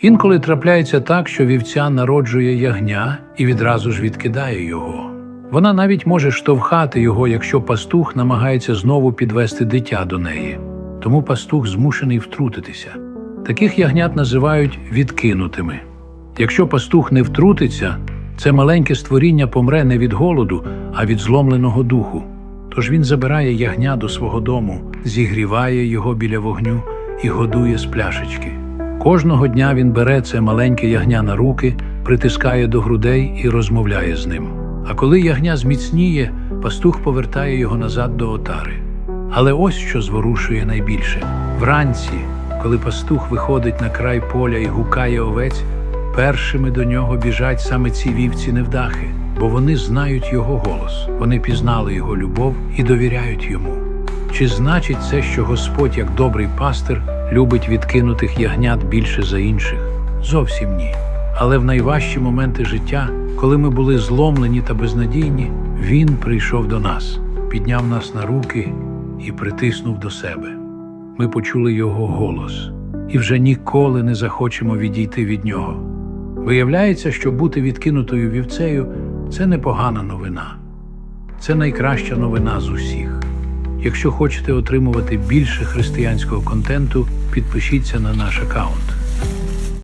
Інколи трапляється так, що вівця народжує ягня і відразу ж відкидає його. Вона навіть може штовхати його, якщо пастух намагається знову підвести дитя до неї. Тому пастух змушений втрутитися. Таких ягнят називають відкинутими. Якщо пастух не втрутиться, це маленьке створіння помре не від голоду, а від зломленого духу. Тож він забирає ягня до свого дому, зігріває його біля вогню і годує з пляшечки. Кожного дня він бере це маленьке ягня на руки, притискає до грудей і розмовляє з ним. А коли ягня зміцніє, пастух повертає його назад до отари. Але ось що зворушує найбільше вранці, коли пастух виходить на край поля і гукає овець, першими до нього біжать саме ці вівці невдахи, бо вони знають його голос, вони пізнали його любов і довіряють йому. Чи значить це, що Господь, як добрий пастир, любить відкинутих ягнят більше за інших? Зовсім ні. Але в найважчі моменти життя, коли ми були зломлені та безнадійні, Він прийшов до нас, підняв нас на руки і притиснув до себе. Ми почули його голос і вже ніколи не захочемо відійти від нього. Виявляється, що бути відкинутою вівцею це непогана новина. Це найкраща новина з усіх. Якщо хочете отримувати більше християнського контенту, підпишіться на наш аккаунт.